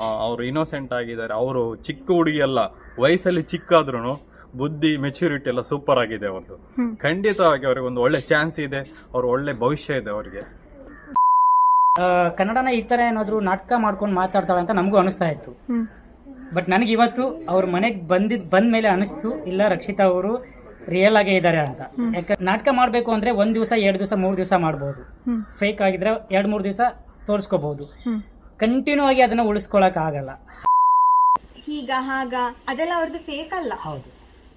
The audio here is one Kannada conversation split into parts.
ಅವರು ಇನ್ನೋಸೆಂಟ್ ಆಗಿದ್ದಾರೆ. ಅವರು ಚಿಕ್ಕ ಹುಡುಗಿ ಅಲ್ಲ ವಯಸ್ಸಲ್ಲಿ ಚಿಕ್ಕಾದ್ರೂ ಬುದ್ಧಿ ಮೆಚುರಿಟಿ ಎಲ್ಲ ಸೂಪರ್ ಆಗಿದೆ ಅವ್ರದ್ದು ಖಂಡಿತವಾಗಿ ಅವ್ರಿಗೆ ಒಂದು ಒಳ್ಳೆ ಚಾನ್ಸ್ ಇದೆ ಅವ್ರ ಒಳ್ಳೆ ಭವಿಷ್ಯ ಇದೆ ಅವರಿಗೆ. ಆ, ಕನ್ನಡನ ಈ ತರ ಏನಾದ್ರು ನಾಟಕ ಮಾಡ್ಕೊಂಡು ಮಾತಾಡ್ತಾಳೆ ಅಂತ ನಮಗೂ ಅನಿಸ್ತಾ ಇತ್ತು. ಬಟ್ ನನಗೆ ಇವತ್ತು ಅವ್ರ ಮನೆಗೆ ಬಂದಿದ್ ಬಂದ ಮೇಲೆ ಅನಿಸ್ತು ಇಲ್ಲ ರಕ್ಷಿತಾ ಅವರು ರಿಯಲ್ ಆಗೇ ಇದ್ದಾರೆ ಅಂತ. ಯಾಕೆ ನಾಟಕ ಮಾಡಬೇಕು ಅಂದ್ರೆ ಒಂದ್ ದಿವಸ ಎರಡು ದಿವಸ ಮೂರು ದಿವಸ ಮಾಡ್ಬೋದು. ಫೇಕ್ ಆಗಿದ್ರೆ ಎರಡು ಮೂರು ದಿವಸ ತೋರಿಸ್ಕೋಬಹುದು ಕಂಟಿನ್ಯೂ ಆಗಿ ಅದನ್ನ ಉಳಿಸ್ಕೊಳಕ್ ಆಗಲ್ಲ ಹೀಗ ಹಾಗ ಅದೆಲ್ಲ ಅವ್ರದ್ದು ಫೇಕ್ ಅಲ್ಲ. ಹೌದು.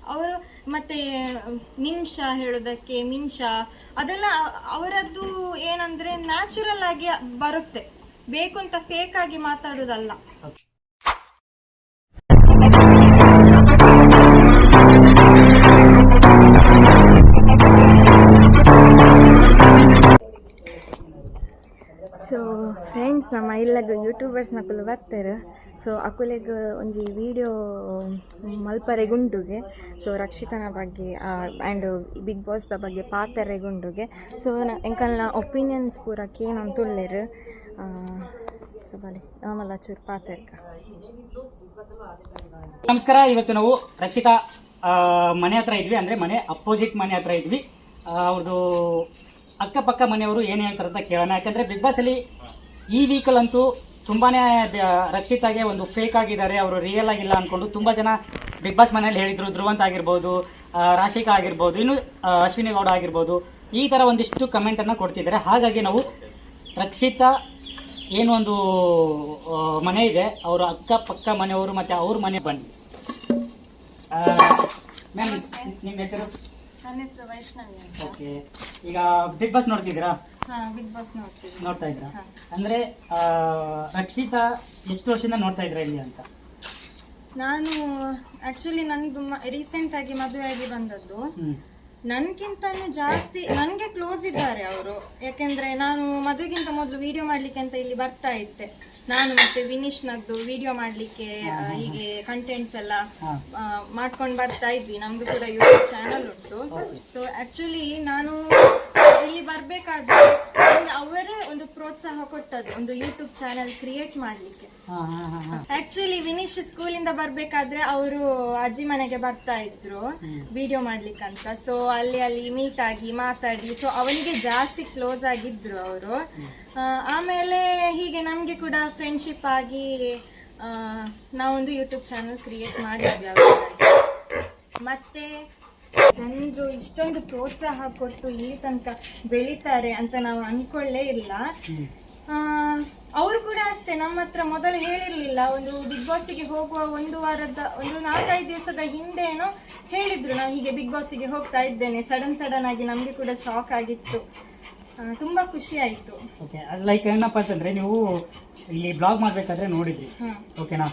ಅವರು ಮತ್ತೆ ನಿಮಿಷ ಹೇಳೋದಕ್ಕೆ ಮಿಂಷ ಅದೆಲ್ಲ ಅವರದ್ದು ಏನಂದ್ರೆ ನ್ಯಾಚುರಲ್ ಆಗಿ ಬರುತ್ತೆ. ಬೇಕು ಅಂತ ಫೇಕ್ ಆಗಿ ಮಾತಾಡೋದಲ್ಲ. ಫ್ರೆಂಡ್ಸ್ ನಮ್ಮ ಇಲ್ಲಾಗ ಯೂಟ್ಯೂಬರ್ಸ್ ನಕುಲು ಬರ್ತಾರೆ. ಸೊ ಅಕುಲೆಗ ಒಂಜಿ ವಿಡಿಯೋ ಮಲ್ಪರೆಗುಂಡುಗೆ ಸೊ ರಕ್ಷಿತನ ಬಗ್ಗೆ ಆ್ಯಂಡ್ ಬಿಗ್ ಬಾಸ್ದ ಬಗ್ಗೆ ಪಾತರೆಗುಂಡುಗೆ. ಸೊ ಎಂಕಲ್ನ ಒಪಿನಿಯನ್ಸ್ ಪೂರ ಕೇನಂತುಳ್ಳೇರು ಸೊ ಬಲಿ ಆಮೇಲೆ ಚೂರು ಪಾತೆರ್ಕ. ನಮಸ್ಕಾರ, ಇವತ್ತು ನಾವು ರಕ್ಷಿತಾ ಮನೆ ಹತ್ರ ಇದ್ವಿ, ಅಂದರೆ ಮನೆ ಅಪೋಸಿಟ್ ಮನೆ ಹತ್ರ ಇದ್ವಿ. ಅವ್ರದ್ದು ಅಕ್ಕಪಕ್ಕ ಮನೆಯವರು ಏನು ಹೇಳ್ತಾರೆ ಅಂತ ಕೇಳೋಣ. ಯಾಕಂದ್ರೆ ಬಿಗ್ ಬಾಸಲ್ಲಿ ಈ ವೀಕಲ್ ಅಂತೂ ತುಂಬಾನೇ ಬ- ರಕ್ಷಿತಾಗೆ ಒಂದು ಫೇಕ್ ಆಗಿದ್ದಾರೆ. ಅವರು ರಿಯಲ್ ಆಗಿಲ್ಲ ಅಂದ್ಕೊಂಡು ತುಂಬಾ ಜನ ಬಿಗ್ ಬಾಸ್ ಮನೆಯಲ್ಲಿ ಹೇಳಿದ್ರು ಧ್ರುವಂತ ಆಗಿರ್ಬೋದು ರಾಶಿಕಾ ಆಗಿರ್ಬೋದು ಇನ್ನು ಅಶ್ವಿನಿ ಗೌಡ ಆಗಿರ್ಬೋದು ಈ ತರ ಒಂದಿಷ್ಟು ಕಮೆಂಟ್ ಅನ್ನ ಕೊಡ್ತಿದ್ದಾರೆ. ಹಾಗಾಗಿ ನಾವು ರಕ್ಷಿತಾ ಏನು ಒಂದು ಮನೆ ಇದೆ. ಅವರ ಅಕ್ಕಪಕ್ಕ ಮನೆಯವರು ಮತ್ತೆ ಅವ್ರ ಮನೆ ಬನ್ನಿ. ಮ್ಯಾಮ್ ನಿಮ್ಮ ಹೆಸರು? ನನ್ನ ಹೆಸರು ವೈಷ್ಣವಿ ಓಕೆ ಈಗ ಬಿಗ್ ಬಾಸ್ ನೋಡ್ತಿದ್ದೀರಾ? ಹಾ ಬಿಗ್ ಬಾಸ್ ನೋಡ್ತೀವಿ ನೋಡ್ತಾ ಇದ್ರಾ ಅಂದ್ರೆ ಆ, ರಕ್ಷಿತಾ ಎಷ್ಟು ವರ್ಷದಿಂದ ನೋಡ್ತಾ ಇದ್ರ ಇಲ್ಲಿ ಅಂತ? ನಾನು ಆಕ್ಚುಲಿ ನನಗೆ ರೀಸೆಂಟ್ ಆಗಿ ಮದುವೆ ಆಗಿ ಬಂದದ್ದು. ಹ್ಮ್. ನನ್ಗಿಂತನೂ ಜಾಸ್ತಿ ನನ್ಗೆ ಕ್ಲೋಸ್ ಇದ್ದಾರೆ ಅವರು. ಯಾಕೆಂದ್ರೆ ನಾನು ಮದುವೆಗಿಂತ ಮೊದಲು ವಿಡಿಯೋ ಮಾಡ್ಲಿಕ್ಕೆ ಅಂತ ಇಲ್ಲಿ ಬರ್ತಾ ಇದ್ದೆ. ನಾನು ಮತ್ತೆ ವಿನೀಶ್ನದ್ದು ವಿಡಿಯೋ ಮಾಡ್ಲಿಕ್ಕೆ ಆ, ಹೀಗೆ ಕಂಟೆಂಟ್ಸ್ ಎಲ್ಲ ಮಾಡ್ಕೊಂಡು ಬರ್ತಾ ಇದ್ವಿ. ನಮ್ದು ಕೂಡ ಯೂಟ್ಯೂಬ್ ಚಾನಲ್ ಉಂಟು. ಸೊ ಆಕ್ಚುಲಿ ನಾನು ಇಲ್ಲಿ ಬರ್ಬೇಕಾದ್ರೆ ಅವರೇ ಒಂದು ಪ್ರೋತ್ಸಾಹ ಕೊಟ್ಟದ್ದು ಒಂದು ಯೂಟ್ಯೂಬ್ ಚಾನಲ್ ಕ್ರಿಯೇಟ್ ಮಾಡ್ಲಿಕ್ಕೆ. ಆಕ್ಚುಲಿ ವಿನೀಶ್ ಸ್ಕೂಲಿಂದ ಬರ್ಬೇಕಾದ್ರೆ ಅವರು ಅಜ್ಜಿ ಮನೆಗೆ ಬರ್ತಾ ಇದ್ರು ವಿಡಿಯೋ ಮಾಡ್ಲಿಕ್ಕಂತ. ಸೊ ಅಲ್ಲಿ ಅಲ್ಲಿ ಮೀಟ್ ಆಗಿ ಮಾತಾಡಿ ಸೊ ಅವನಿಗೆ ಜಾಸ್ತಿ ಕ್ಲೋಸ್ ಆಗಿದ್ರು ಅವರು. ಆಮೇಲೆ ಹೀಗೆ ನಮ್ಗೆ ಕೂಡ ಫ್ರೆಂಡ್ಶಿಪ್ ಆಗಿ ನಾವೊಂದು ಯೂಟ್ಯೂಬ್ ಚಾನಲ್ ಕ್ರಿಯೇಟ್ ಮಾಡಿದ್ವಿ ಮತ್ತೆ ಜನರು ಇಷ್ಟೊಂದು ಪ್ರೋತ್ಸಾಹ ಕೊಟ್ಟು ಇಲ್ಲಿ ತನಕ ಬೆಳಿತಾರೆ ಅಂತ ನಾವು ಅನ್ಕೊಳ್ಳೇ ಇಲ್ಲ. ಅವರು ಕೂಡ ಅಷ್ಟೇ, ನಮ್ಮ ಹತ್ರ ಮೊದಲು ಹೇಳಿರ್ಲಿಲ್ಲ. ಒಂದು ಬಿಗ್ ಬಾಸ್ಗೆ ಹೋಗುವ ಒಂದು ವಾರದ, ಒಂದು ನಾಲ್ಕೈದು ದಿವಸದ ಹಿಂದೆನೋ ಹೇಳಿದ್ರು. ನಾವು ಹೀಗೆ ಬಿಗ್ ಬಾಸ್ಗೆ ಹೋಗ್ತಾ ಇದ್ದೇನೆ. ಸಡನ್ ಸಡನ್ ಆಗಿ ನಮ್ಗೆ ಕೂಡ ಶಾಕ್ ಆಗಿತ್ತು. ತುಂಬಾ ಖುಷಿ ಆಯ್ತು. ಓಕೆ ಲೈಕ್ ಏನಪ್ಪ ಅಂತಂದ್ರೆ ನೀವು ಇಲ್ಲಿ ಬ್ಲಾಗ್ ಮಾಡ್ಬೇಕಾದ್ರೆ ನೋಡಿದ್ರಿ. ಓಕೆನಾ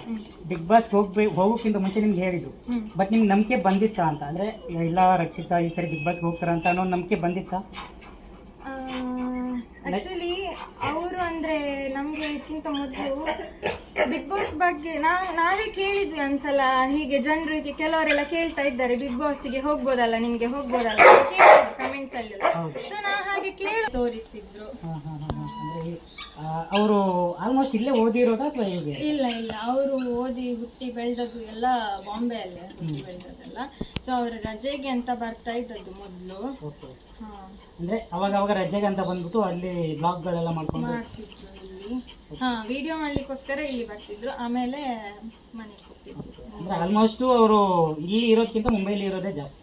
ಬಿಗ್ ಬಾಸ್ ಹೋಗ್ಬೇಕು ಹೋಗೋಕ್ಕಿಂತ ಮುಂಚೆ ನಿಮ್ಗೆ ಹೇಳಿದ್ರು ಬಟ್ ನಿಮ್ಗೆ ನಂಬಿಕೆ ಬಂದಿತ್ತಾ ಅಂತ ಅಂದ್ರೆ ಇಲ್ಲ ರಕ್ಷಿತಾ ಈ ಸರಿ ಬಿಗ್ ಬಾಸ್ ಹೋಗ್ತಾರ ಅಂತ ಅನ್ನೋ ನಂಬಿಕೆ ಬಂದಿತ್ತಾ? ಆಕ್ಚುಲಿ ಅವರು ಅಂದ್ರೆ ನಮ್ಗೆ ಇದಕ್ಕಿಂತ ಮೊದಲು ಬಿಗ್ ಬಾಸ್ ಬಗ್ಗೆ ನಾವು ನಾವೇ ಕೇಳಿದ್ವಿ ಒಂದ್ಸಲ ಹೀಗೆ ಜನರಿಗೆ ಕೆಲವರೆಲ್ಲ ಕೇಳ್ತಾ ಇದ್ದಾರೆ ಬಿಗ್ ಬಾಸ್ಗೆ ಹೋಗ್ಬೋದಲ್ಲ ನಿಮ್ಗೆ ಹೋಗ್ಬೋದಲ್ಲ ಕಮೆಂಟ್ಸ್ ಅಲ್ಲಿ ಸೊ ನಾ ಹಾಗೆ ಕೇಳಿ ತೋರಿಸ್ತಿದ್ರು. ಅವರು ಆಲ್ಮೋಸ್ಟ್ ಇಲ್ಲೇ ಓದಿರೋದಾ ಅಥವಾ ಹೇಗೆ? ಇಲ್ಲ ಇಲ್ಲ. ಅವರು ಓದಿ ಹುಟ್ಟಿ ಬೆಳೆದದ್ದು ಎಲ್ಲ ಬಾಂಬೆ ಅಲ್ಲೇ ಹುಟ್ಟಿ ಬೆಳೆದದ್ದೆಲ್ಲ. ಸೊ ಅವರು ರಜೆಗೆ ಅಂತ ಬರ್ತಾ ಇದ್ದದ್ದು ಮೊದಲು. ಅಂದ್ರೆ ಅವಾಗ ಅವಾಗ ರಜೆಗೆ ಅಂತ ಬಂದ್ಬಿಟ್ಟು ಅಲ್ಲಿ ಬ್ಲಾಗ್ಗಳೆಲ್ಲ ಮಾಡ್ಕೊಂಡು ಮಾಡ್ತಿದ್ರು ಇಲ್ಲಿ. ಹಾ ವಿಡಿಯೋ ಮಾಡ್ಲಿಕ್ಕೋಸ್ಕರ ಇಲ್ಲಿ ಬರ್ತಿದ್ರು. ಆಮೇಲೆ ಮನೆಗೆ ಹೋಗ್ತಿದ್ರು. ಅಂದ್ರೆ ಆಲ್ಮೋಸ್ಟ್ ಅವರು ಇಲ್ಲಿ ಇರೋದಕ್ಕಿಂತ ಮುಂಬೈಲಿ ಇರೋದೇ ಜಾಸ್ತಿ.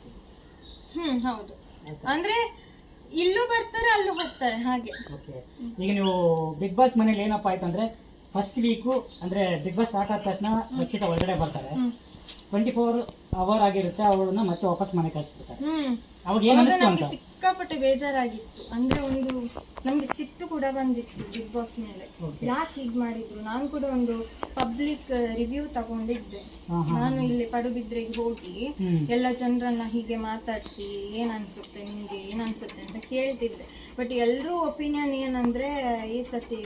ಹ್ಮ್ ಹೌದು. ಅಂದ್ರೆ ಇಲ್ಲೂ ಬರ್ತಾರೆ ಅಲ್ಲೂ ಬರ್ತಾರೆ ಹಾಗೆ. ಓಕೆ ಈಗ ನೀವು ಬಿಗ್ ಬಾಸ್ ಮನೇಲಿ ಏನಪ್ಪ ಆಯ್ತಂದ್ರೆ ಫಸ್ಟ್ ವೀಕು ಅಂದ್ರೆ ಬಿಗ್ ಬಾಸ್ ಸ್ಟಾರ್ಟ್ ಆದ ತಕ್ಷಣ ರಕ್ಷಿತ ಒಳಗಡೆ ಬರ್ತಾರೆ. ಟ್ವೆಂಟಿ ಫೋರ್ ಅವರ್ ಆಗಿರುತ್ತೆ ಅವಳನ್ನ ಮತ್ತೆ ವಾಪಸ್ ಮನೆ ಕಳಿಸ್ಬಿಡ್ತಾರೆ. ಹ್ಮ್. ಅವಾಗ ಏನ್ ಆಗ ಅನಿಸ್ತು ನಮ್ಗೆ ಸಿಕ್ಕಾಪಟ್ಟೆ ಬೇಜಾರಾಗಿತ್ತು. ಅಂದ್ರೆ ಒಂದು ನಮ್ಗೆ ಸಿಟ್ಟು ಕೂಡ ಬಂದಿತ್ತು ಬಿಗ್ ಬಾಸ್ ಮೇಲೆ. ಯಾಕೆ ಹೀಗ್ ಮಾಡಿದ್ರು? ನಾನು ಕೂಡ ಒಂದು ಪಬ್ಲಿಕ್ ರಿವ್ಯೂ ತಗೊಂಡಿದ್ದೆ. ಹಾ, ಹಾ, ನಾನು ಇಲ್ಲಿ ಪಡುಬಿದ್ರೆಗೆ ಹೋಗಿ. ಎಲ್ಲ ಜನರನ್ನ ಹೀಗೆ ಮಾತಾಡಿಸಿ ಏನ್ ಅನ್ಸುತ್ತೆ ನಿಮ್ಗೆ ಏನ್ ಅನ್ಸುತ್ತೆ ಅಂತ ಕೇಳ್ತಿದ್ದೆ. ಬಟ್ ಎಲ್ಲರೂ ಒಪಿನಿಯನ್ ಏನಂದ್ರೆ ಈ ಸತಿ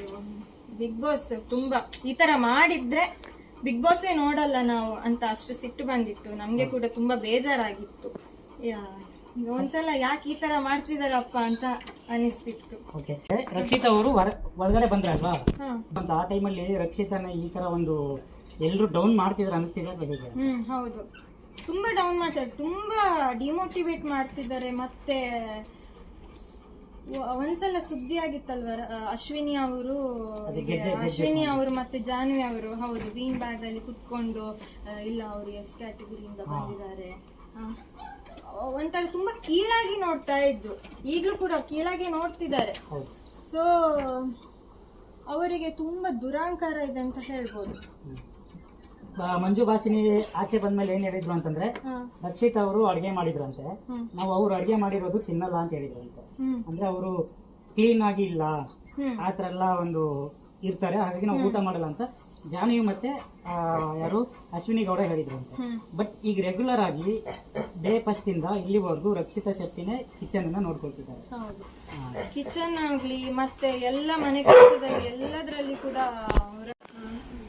ಬಿಗ್ ಬಾಸ್ ತುಂಬಾ ಈ ತರ ಮಾಡಿದ್ರೆ ಬಿಗ್ ಬಾಸೇ ನೋಡಲ್ಲ ನಾವು ಅಂತ ಅಷ್ಟು ಸಿಟ್ಟು ಬಂದಿತ್ತು. ನಮ್ಗೆ ಕೂಡ ತುಂಬಾ ಬೇಜಾರಾಗಿತ್ತು. ಒಂದ್ಸಲ ಯಾಕೆ ಈ ತರ ಮಾಡ್ತಿದಾರಪ್ಪ ಅಂತ ಅನಿಸ್ತಿತ್ತು. ಓಕೆ ರಕ್ಷಿತಾ ಅವರು ಹೊರಗಡೆ ಬಂದ್ರಲ್ವಾ? ಅಂತ ಆ ಟೈಮಲ್ಲಿ ರಕ್ಷಿತಾನ ಈ ತರ ಒಂದು ಎಲ್ಲರೂ ಡೌನ್ ಮಾಡ್ತಿದ್ರು ಅನಿಸ್ತಿದ್ರೆ ಹೇಗೆ ಹ್ಮ್ ಹೌದು. ತುಂಬಾ ಡೌನ್ ಮಾಡ್ತಾರೆ. ತುಂಬಾ ಡಿಮೋಟಿವೇಟ್ ಮಾಡ್ತಿದ್ದಾರೆ. ಮತ್ತೆ ಒಂದ್ಸಲ ಸುದ್ದಿ ಆಗಿತ್ತಲ್ವ ಅಶ್ವಿನಿ ಅವರು? ಅಶ್ವಿನಿ ಅವರು ಮತ್ತೆ ಜಾನ್ವಿ ಅವರು? ಹೌದು ಬೀನ್ ಬ್ಯಾಗ್ ಅಲ್ಲಿ ಕುತ್ಕೊಂಡು ಇಲ್ಲ ಅವರು ಎಸ್ ಕ್ಯಾಟಗರಿಯಿಂದ ಬಂದಿದ್ದಾರೆ. ಒಂಥರ ತುಂಬಾ ಕೀಳಾಗಿ ನೋಡ್ತಾ ಇದ್ರು. ಈಗ್ಲೂ ಕೂಡ ಕೀಳಾಗಿ ನೋಡ್ತಿದ್ದಾರೆ. ಸೊ ಅವರಿಗೆ ತುಂಬಾ ದುರಾಂಕಾರ ಇದೆ ಅಂತ ಹೇಳ್ಬೋದು. ಮಂಜು ಭಾಷಿನಿ ಆಚೆ ಬಂದ್ಮೇಲೆ ಏನ್ ಹೇಳಿದ್ರು ಅಂತಂದ್ರೆ ರಕ್ಷಿತ್ ಅವರು ಅಡಿಗೆ ಮಾಡಿದ್ರಂತೆ. ನಾವು ಅವ್ರು ಅಡಿಗೆ ಮಾಡಿರೋದು ತಿನ್ನಲ್ಲ ಅಂತ ಹೇಳಿದ್ರಂತೆ. ಅಂತ ಅಂದ್ರೆ ಅವರು ಕ್ಲೀನ್ ಆಗಿ ಇಲ್ಲ. ಆತರ ಎಲ್ಲ ಒಂದು ಇರ್ತಾರೆ ಹಾಗಾಗಿ ನಾವು ಊಟ ಮಾಡಲ್ಲ ಅಂತ ಜಾನ್ವಿ ಮತ್ತೆ ಆ, ಯಾರು? ಅಶ್ವಿನಿ ಗೌಡ ಹೇಳಿದ್ರು ಅಂತ ಬಟ್ ಈಗ ರೆಗ್ಯುಲರ್ ಆಗಿ ಡೇ ಫಸ್ಟ್ ಇಂದ ಇಲ್ಲಿವರೆಗೂ ರಕ್ಷಿತಾ ಶೆಟ್ಟಿನೇ ಕಿಚನ್ ಅನ್ನ ನೋಡ್ಕೊಳ್ತಿದ್ದಾರೆ. ಹೌದು. ಕಿಚನ್ ಆಗ್ಲಿ ಮತ್ತೆ ಎಲ್ಲ ಮನೆ ಕೆಲಸದಲ್ಲಿ ಎಲ್ಲದರಲ್ಲಿ ಕೂಡ ಅವರ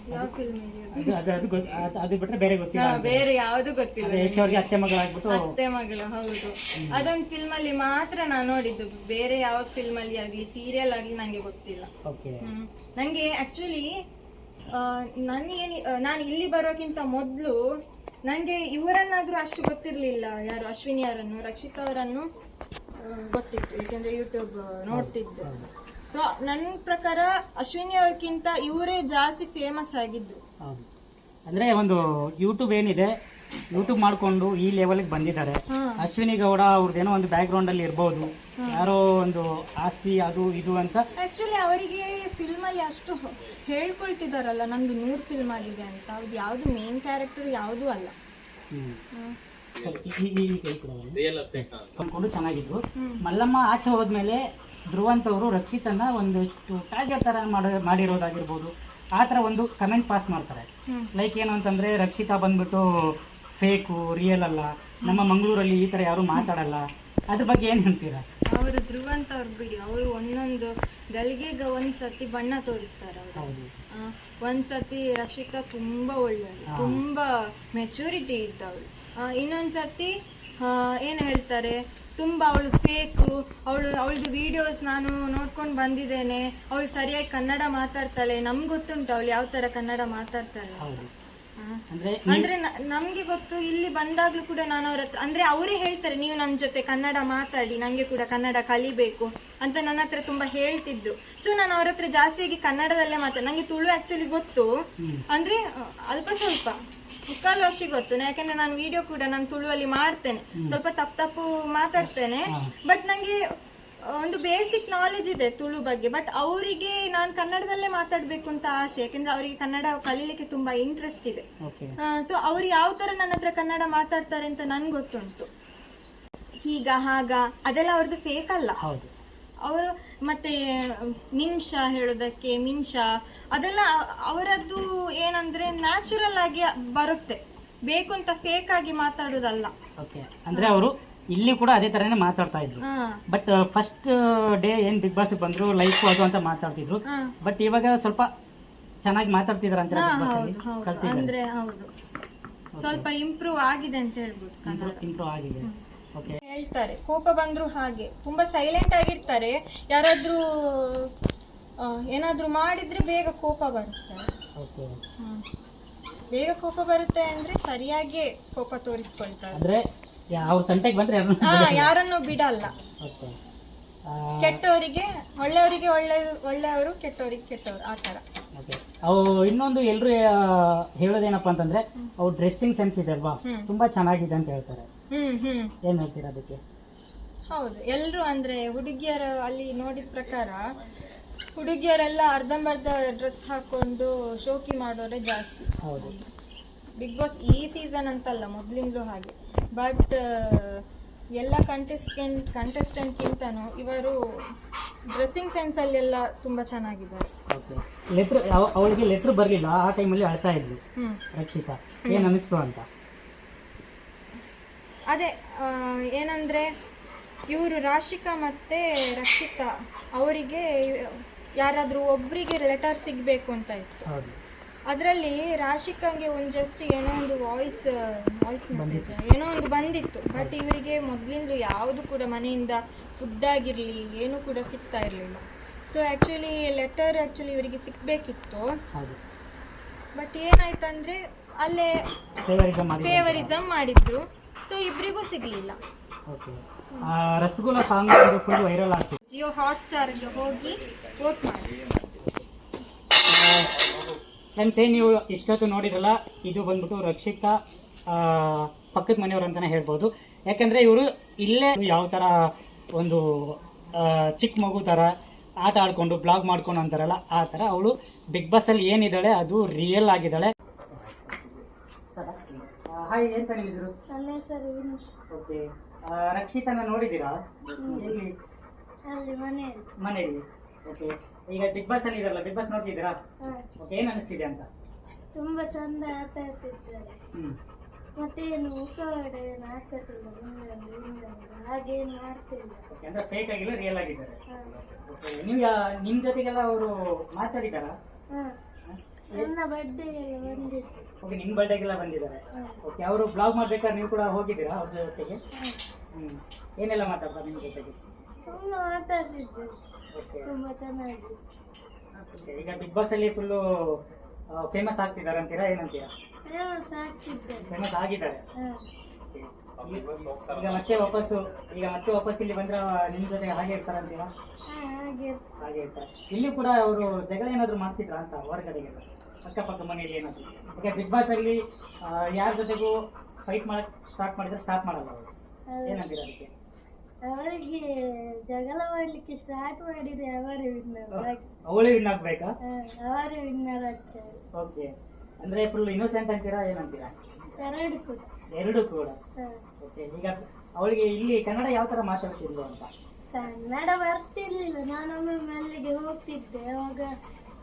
ಯಾವ ಫಿಲ್ಮ್ ಅದು ಅದು ಅದು ಗೊತ್- ಅದು- ಅದು ಬಿಟ್ರೆ ಬೇರೆ ಗೊತ್ತಿಲ್ಲ ಬೇರೆ ಯಾವ್ದು ಗೊತ್ತಿಲ್ಲ ಅದೇ ಯಶ್ ಅವ್ರಿಗೆ ಅತ್ತೆ ಮಗಳಾಗ್ಬಿಟ್ಟು ಅತ್ತೆ ಮಗಳು ಹೌದು. ಅದೊಂದು ಫಿಲ್ಮ್ ಅಲ್ಲಿ ಮಾತ್ರ ನಾನು ನೋಡಿದ್ದು. ಬೇರೆ ಯಾವ ಫಿಲ್ಮ್ ಅಲ್ಲಿ ಆಗ್ಲಿ ಸೀರಿಯಲ್ ಆಗ್ಲಿ ನಂಗೆ ಗೊತ್ತಿಲ್ಲ. ಓಕೆ. ಹ್ಮ್. ನಂಗೆ ಆಕ್ಚುಲಿ ನನಗೇನು ನಾನು ಇಲ್ಲಿ ಬರೋಕ್ಕಿಂತ ಮೊದಲು ನನಗೆ ಇವರನ್ನಾದ್ರೂ ಅಷ್ಟು ಗೊತ್ತಿರಲಿಲ್ಲ. ಯಾರು ಅಶ್ವಿನಿ ಅವರನ್ನು ರಕ್ಷಿತಾ ಅವರನ್ನು ಆ, ಗೊತ್ತಿತ್ತು. ಏಕೆಂದ್ರೆ ಯೂಟ್ಯೂಬ್ ನೋಡ್ತಿದ್ದೆ. ಸೊ ನನ್ನ ಪ್ರಕಾರ ಅಶ್ವಿನಿ ಅವ್ರಕ್ಕಿಂತ ಇವರೇ ಜಾಸ್ತಿ ಫೇಮಸ್ ಆಗಿದ್ದು. ಹೌದು. ಅಂದ್ರೆ ಒಂದು ಯೂಟ್ಯೂಬ್ ಏನಿದೆ ಯೂಟ್ಯೂಬ್ ಮಾಡ್ಕೊಂಡು ಈ ಲೆವೆಲ್ಗೆ ಬಂದಿದ್ದಾರೆ. ಅಶ್ವಿನಿ ಗೌಡ ಅವ್ರದ್ದೇನೋ ಒಂದು ಬ್ಯಾಕ್ ಗ್ರೌಂಡ್ ಅಲ್ಲಿ ಇರ್ಬೋದು. ಯಾರೋ ಒಂದು ಆಸ್ತಿ ಅದು ಇದು ಅಂತ. ಆಕ್ಚುಲಿ ಅವರಿಗೆ ಫಿಲ್ಮ್ ಅಲ್ಲಿ ಅಷ್ಟು ಹೇಳ್ಕೊಳ್ತಿದಾರಲ್ಲ ನಂದು ನೂರ್ ಫಿಲ್ಮ್ ಆಗಿದೆ ಅಂತ. ಅವ್ರದ್ದು ಯಾವುದು ಮೇನ್ ಕ್ಯಾರೆಕ್ಟರ್ ಯಾವ್ದು ಅಲ್ಲ. ಚೆನ್ನಾಗಿದ್ರು ಮಲ್ಲಮ್ಮ ಆಚೆ ಹೋದ್ಮೇಲೆ ಧ್ರುವಂತ್ ಅವರು ರಕ್ಷಿತನ್ನ ಒಂದಿಷ್ಟು ಟಾರ್ಗೆಟ್ ತರ ಮಾಡಿ- ಮಾಡಿರೋದಾಗಿರ್ಬೋದು. ಆ ಥರ ಒಂದು ಕಮೆಂಟ್ ಪಾಸ್ ಮಾಡ್ತಾರೆ. ಲೈಕ್ ಏನು ಅಂತಂದ್ರೆ ರಕ್ಷಿತಾ ಬಂದ್ಬಿಟ್ಟು ಫೇಕು ರಿಯಲ್ ಅಲ್ಲ. ನಮ್ಮ ಮಂಗಳೂರಲ್ಲಿ ಈ ತರ ಯಾರು ಮಾತಾಡಲ್ಲ. ಅದ್ರ ಬಗ್ಗೆ ಏನು ಹೇಳ್ತೀರಾ? ಅವರು ಧ್ರುವಂತ ಅವ್ರು ಬಿಡಿ. ಅವರು ಒಂದೊಂದು ಗಲ್ಗೆಗೆ ಒಂದ್ ಸತಿ ಬಣ್ಣ ತೋರಿಸ್ತಾರೆ ಅವರು. ಹೌದು. ಒಂದ್ ಸತಿ ರಕ್ಷಿತಾ ತುಂಬಾ ಒಳ್ಳೆಯದು ತುಂಬಾ ಮೆಚುರಿಟಿ ಇತ್ತು ಇನ್ನೊಂದ್ ಸತಿ ಏನ್ ಹೇಳ್ತಾರೆ? ತುಂಬಾ ಅವಳು ಫೇಕು ಅವಳು ಅವಳದು ವಿಡಿಯೋಸ್ ನಾನು ನೋಡ್ಕೊಂಡು ಬಂದಿದ್ದೇನೆ. ಅವಳು ಸರಿಯಾಗಿ ಕನ್ನಡ ಮಾತಾಡ್ತಾಳೆ. ನಮ್ಗೆ ಗೊತ್ತುಂಟು ಅವಳು ಯಾವ ತರ ಕನ್ನಡ ಮಾತಾಡ್ತಾಳೆ ಅಂದ್ರೆ ನಮ್ಗೆ ಗೊತ್ತು ಇಲ್ಲಿ ಬಂದಾಗ್ಲೂ ಕೂಡ ನಾನು ಅವ್ರ ಹತ್ರ ಅಂದ್ರೆ ಅವರೇ ಹೇಳ್ತಾರೆ ನೀವು ನನ್ನ ಜೊತೆ ಕನ್ನಡ ಮಾತಾಡಿ ನಂಗೆ ಕೂಡ ಕನ್ನಡ ಕಲಿಬೇಕು ಅಂತ ನನ್ನ ಹತ್ರ ತುಂಬಾ ಹೇಳ್ತಿದ್ರು. ಸೊ ನಾನು ಅವ್ರ ಹತ್ರ ಜಾಸ್ತಿಯಾಗಿ ಕನ್ನಡದಲ್ಲೇ ಮಾತಾಡ ನಂಗೆ ತುಳು ಆಕ್ಚುಲಿ ಗೊತ್ತು. ಅಂದ್ರೆ ಅಲ್ಪ ಸ್ವಲ್ಪ. ಮುಕ್ಕಾಲು ವರ್ಷ ಗೊತ್ತು ಯಾಕಂದ್ರೆ ನಾನು ವಿಡಿಯೋ ಕೂಡ ನಾನು ತುಳುವಲ್ಲಿ ಮಾಡ್ತೇನೆ. ಸ್ವಲ್ಪ ತಪ್ಪು ತಪ್ಪು ಮಾತಾಡ್ತೇನೆ. ಬಟ್ ನಂಗೆ ಒಂದು ಬೇಸಿಕ್ ನಾಲೆಜ್ ಇದೆ ತುಳು ಬಗ್ಗೆ. ಬಟ್ ಅವರಿಗೆ ನಾನು ಕನ್ನಡದಲ್ಲೇ ಮಾತಾಡ್ಬೇಕು ಅಂತ ಆಸೆ. ಯಾಕಂದ್ರೆ ಅವರಿಗೆ ಕನ್ನಡ ಕಲೀಲಿಕ್ಕೆ ತುಂಬಾ ಇಂಟ್ರೆಸ್ಟ್ ಇದೆ. ಸೊ ಅವ್ರು ಯಾವ ತರ ನನ್ನ ಹತ್ರ ಕನ್ನಡ ಮಾತಾಡ್ತಾರೆ ಅಂತ ನನ್ಗೆ ಗೊತ್ತುಂಟು. ಹೀಗ ಹಾಗ ಅದೆಲ್ಲ ಅವ್ರದ್ದು ಫೇಕ್ ಅಲ್ಲ. ಹೌದು. ಅವರು ಮತ್ತೆ ನಿಮಿಷ ಹೇಳೋದಕ್ಕೆ ನಿಮಿಷ ಅದೆಲ್ಲ ಅವರದ್ದು ಏನಂದ್ರೆ ನ್ಯಾಚುರಲ್ ಆಗಿ ಬರುತ್ತೆ. ಬೇಕು ಅಂತ ಫೇಕ್ ಆಗಿ ಮಾತಾಡೋದಲ್ಲ. ಓಕೆ ಅಂದ್ರೆ ಅವರು ಇಲ್ಲಿ ಕೂಡ ಅದೇ ತರನೇ ಮಾತಾಡ್ತಾ ಇದ್ರು. ಬಟ್ ಫಸ್ಟ್ ಡೇ ಏನ್ ಬಿಗ್ ಬಾಸ್ ಬಂದ್ರು ಲೈಫ್ ಅದು ಅಂತ ಮಾತಾಡ್ತಿದ್ರು. ಬಟ್ ಇವಾಗ ಸ್ವಲ್ಪ ಚೆನ್ನಾಗಿ ಮಾತಾಡ್ತಿದ್ರು ಅಂತ ಅಂದ್ರೆ ಹೌದು. ಸ್ವಲ್ಪ ಇಂಪ್ರೂವ್ ಆಗಿದೆ ಅಂತ ಹೇಳ್ಬೋದು ಇಂಪ್ರೂವ್ ಆಗಿದೆ. ಹೇಳ್ತಾರೆ. ಕೋಪ ಬಂದ್ರು ಹಾಗೆ. ತುಂಬಾ ಸೈಲೆಂಟ್ ಆಗಿರ್ತಾರೆ. ಯಾರಾದ್ರೂ ಏನಾದ್ರೂ ಮಾಡಿದ್ರೆ ಬೇಗ ಕೋಪ ಬರುತ್ತೆ. ಬೇಗ ಕೋಪ ಬರುತ್ತೆ ಅಂದ್ರೆ ಸರಿಯಾಗಿ ಕೋಪ ತೋರಿಸ್ಕೊಳ್ತಾರೆ. ಅಂದ್ರೆ ಅವ್ರ ತಂಟೆಗೆ ಬಂದ್ರೆ ಯಾರನ್ನ ಹಾ ಯಾರನ್ನು ಬಿಡಲ್ಲ. ಕೆಟ್ಟವರಿಗೆ ಒಳ್ಳೆಯವರಿಗೆ ಒಳ್ಳೆ ಒಳ್ಳೆಯವರು ಕೆಟ್ಟವರಿಗೆ ಕೆಟ್ಟವರು. ಆ ತರ ಅವು ಇನ್ನೊಂದು ಎಲ್ರು ಆ, ಹೇಳೋದೇನಪ್ಪ ಅಂತಂದ್ರೆ ಅವು ಡ್ರೆಸ್ಸಿಂಗ್ ಸೆನ್ಸ್ ಇದೆ ಅಲ್ವಾ? ತುಂಬಾ ಚೆನ್ನಾಗಿದೆ ಅಂತ ಹೇಳ್ತಾರೆ. ಏನ್ ಹೇಳ್ತೀರಾ ಅದಕ್ಕೆ? ಹೌದು ಎಲ್ರು ಅಂದ್ರೆ ಹುಡುಗಿಯರ ಅಲ್ಲಿ ನೋಡಿದ ಪ್ರಕಾರ ಹುಡುಗಿಯರೆಲ್ಲ ಅರ್ಧಂಬರ್ಧ ಡ್ರೆಸ್ ಹಾಕೊಂಡು ಶೋಕಿ ಮಾಡೋರೆ ಜಾಸ್ತಿ. ಹೌದು. ಬಿಗ್ ಬಾಸ್ ಈ ಸೀಸನ್ ಅಂತಲ್ಲ ಮೊದಲಿಂದಲೂ ಹಾಗೆ. ಬಟ್ ಎಲ್ಲ ಕಂಟೆಸ್ಟೆಂಟ್ ಕಂಟೆಸ್ಟೆಂಟ್ಗಿಂತನೂ ಇವರು ಡ್ರೆಸ್ಸಿಂಗ್ ಸೆನ್ಸಲ್ಲೆಲ್ಲ ತುಂಬ ಚೆನ್ನಾಗಿದ್ದಾರೆ. ಓಕೆ ಲೆಟ್ರ್ ಅವಳಿಗೆ ಲೆಟ್ರ್ ಬರಲಿಲ್ಲ ಆ ಟೈಮಲ್ಲಿ ಅಳ್ತಾ ಇದ್ಲು ಹ್ಞೂ ರಕ್ಷಿತಾ. ಏನು ಅನಿಸ್ತು ಅಂತ? ಅದೇ ಆ, ಏನಂದ್ರೆ ಇವರು ರಾಶಿಕಾ ಮತ್ತೆ ರಕ್ಷಿತಾ ಅವರಿಗೆ ಯಾರಾದರೂ ಒಬ್ಬರಿಗೆ ಲೆಟರ್ ಸಿಗಬೇಕು ಅಂತ ಇತ್ತು. ಹೌದು. ಅದರಲ್ಲಿ ರಾಶಿಕಂಗೆ ಒಂದು ಜಸ್ಟ್ ಏನೋ ಒಂದು ವಾಯ್ಸ್ ವಾಯ್ಸ್ ಮೆಸೇಜ್ ಏನೋ ಒಂದು ಬಂದಿತ್ತು. ಬಟ್ ಇವರಿಗೆ ಮೊದಲಿಂದ ಯಾವುದು ಕೂಡ ಮನೆಯಿಂದ ಫುಡ್ ಆಗಿರಲಿ ಏನು ಕೂಡ ಸಿಗ್ತಾ ಇರಲಿಲ್ಲ. ಸೊ ಆ್ಯಕ್ಚುಲಿ ಲೆಟರ್ ಆ್ಯಕ್ಚುಲಿ ಇವರಿಗೆ ಸಿಗಬೇಕಿತ್ತು. ಬಟ್ ಏನಾಯ್ತಂದ್ರೆ ಅಲ್ಲೇ ಫೇವರಿಸಮ್ ಮಾಡಿ ಮಾಡಿದ್ರು. ಸೊ ಇಬ್ಬರಿಗೂ ಸಿಗಲಿಲ್ಲ. ರಸಗುಲ್ಲ ಸಾಂಗ್ ಫುಲ್ ವೈರಲ್ ಆಗ್ತಿದೆ ಜಿಯೋ ಹಾಟ್ಸ್ಟಾರ್ಗೆ ಹೋಗಿ ವೋಟ್ ಮಾಡಿ. ಫ್ರೆಂಡ್ಸ್ ಏನು ನೀವು ಇಷ್ಟೊತ್ತು ನೋಡಿದ್ರಲ್ಲ ಇದು ಬಂದ್ಬಿಟ್ಟು ರಕ್ಷಿತಾ ಪಕ್ಕದ ಮನೆಯವರು ಅಂತಾನೆ ಹೇಳ್ಬೋದು. ಯಾಕಂದ್ರೆ ಇವರು ಇಲ್ಲೇ ಯಾವ ಥರ ಒಂದು ಚಿಕ್ಕ ಮಗು ಥರ ಆಟ ಆಡ್ಕೊಂಡು ಬ್ಲಾಗ್ ಮಾಡ್ಕೊಂಡು ಅಂತಾರಲ್ಲ ಆ ಥರ ಅವಳು ಬಿಗ್ ಬಾಸಲ್ಲಿ ಏನಿದ್ದಾಳೆ ಅದು ರಿಯಲ್ ಆಗಿದ್ದಾಳೆ. ಹಾಯ್ ಏನ್ ನಿಮ್ಮ ಹೆಸರು? ಓಕೆ ರಕ್ಷಿತನ ನೋಡಿದ್ದೀರಾ? ಎಲ್ಲಿ ಮನೆಯಲ್ಲಿ. ಓಕೆ ಈಗ ಬಿಗ್ ಬಾಸ್ ಅಲ್ಲಿ ಇದಾರಲ್ಲ ಬಿಗ್ ಬಾಸ್ ನೋಡ್ತಿದ್ದೀರಾ? ಓಕೆ ಏನ್ ಅನಿಸ್ತಿದೆ ಅಂತ? ತುಂಬಾ ಚಂದ ಆಟ ಆಡ್ತಿದ್ದಾರೆ. ಮತ್ತೆ ಮುಖವಾಡ ಏನು ಹಾಕತ್ತಿಲ್ಲ ಹಾಗೇನು ಮಾಡ್ತಿಲ್ಲ. ಓಕೆ ಅಂದ್ರೆ ಫೇಕ್ ಆಗಿಲ್ಲ ರಿಯಲ್ ಆಗಿದ್ದಾರೆ? ಓಕೆ ನೀವು ಯಾ- ನಿಮ್ ಜೊತೆಗೆಲ್ಲ ಅವರು ಮಾತಾಡಿದಾರ ನನ್ನ ಬರ್ಡೇ ಬಂದಿತ್ತು ಓಕೆ ನಿಮ್ ಬರ್ಡೇಗೆಲ್ಲ ಬಂದಿದ್ದಾರೆ. ಓಕೆ ಅವರು ಬ್ಲಾಗ್ ಮಾಡ್ಬೇಕಾದ್ರೆ ನೀವು ಕೂಡ ಹೋಗಿದ್ದೀರಾ ಅವ್ರ ಜೊತೆಗೆ? ಹ್ಮ್. ಏನೆಲ್ಲ ಮಾತಾಡ್ತಾರೆ ನಿಮ್ ಜೊತೆಗೆ? ತುಂಬ ಈಗ ಬಿಗ್ ಬಾಸ್ ಅಲ್ಲಿ ಫುಲ್ಲು ಫೇಮಸ್ ಆಗ್ತಿದ್ದಾರೆ ಅಂತೀರಾ ಏನಂತೀರಾ? ಫೇಮಸ್ ಆಗ್ತಿದ್ದೆ ಫೇಮಸ್ ಆಗಿದ್ದಾರೆ. ಈಗ ಮತ್ತೆ ವಾಪಸ್ಸು ಈಗ ಮತ್ತೆ ವಾಪಸ್ ಇಲ್ಲಿ ಬಂದ್ರೆ ನಿಮ್ ಜೊತೆ ಹಾಗೆ ಇರ್ತಾರಂತೀರಾ ಹಾಗೆ ಹಾಗೆ ಇರ್ತಾರೆ ಇಲ್ಲಿ ಕೂಡ ಅವರು ಜಗಳ ಏನಾದ್ರು ಮಾಡ್ತಿದ್ರ ಅಂತ ಹೊರಗಡೆಗೆಲ್ಲ? ಅಕ್ಕಪಕ್ಕ ಮನೆಯಲ್ಲಿ ಏನಾದ್ರು? ಈಗ ಬಿಗ್ ಬಾಸ್ ಅಲ್ಲಿ ಯಾರ ಜೊತೆಗೂ ಫೈಟ್ ಮಾಡಕ್ ಸ್ಟಾರ್ಟ್ ಮಾಡಿದ್ರೆ ಸ್ಟಾರ್ಟ್ ಮಾಡಲ್ಲ ಅವರು. ಏನಂತೀರ ಅದಕ್ಕೆ? ಅವರಿಗೆ ಜಗಳ ಮಾಡ್ಲಿಕ್ಕೆ ಸ್ಟಾರ್ಟ್ ಮಾಡಿದ್ರೆ ಅವರೇ ವಿನ್ನರ್ ಅವಳೇ ವಿನ್ ಆಗ್ಬೇಕಾ? ಅವರೇ ವಿನ್ನರ್ ಆಗ್ತಾರೆ. ಓಕೆ ಅಂದ್ರೆ ಫುಲ್ ಇನ್ನೋಸೆಂಟ್ ಅಂತೀರಾ ಏನಂತೀರಾ ಎರಡು ಕೂಡ. ಎರಡು ಕೂಡ. ಓಕೆ ಈಗ ಅವಳಿಗೆ ಇಲ್ಲಿ ಕನ್ನಡ ಯಾವ ತರ ಮಾತಾಡ್ತಿದ್ಲು ಅಂತ? ಕನ್ನಡ ಬರ್ತಿರ್ಲಿಲ್ಲ. ನಾನೊಮ್ಮೆ ಮಲ್ಲಿಗೆ ಹೋಗ್ತಿದ್ದೆ. ಅವಾಗ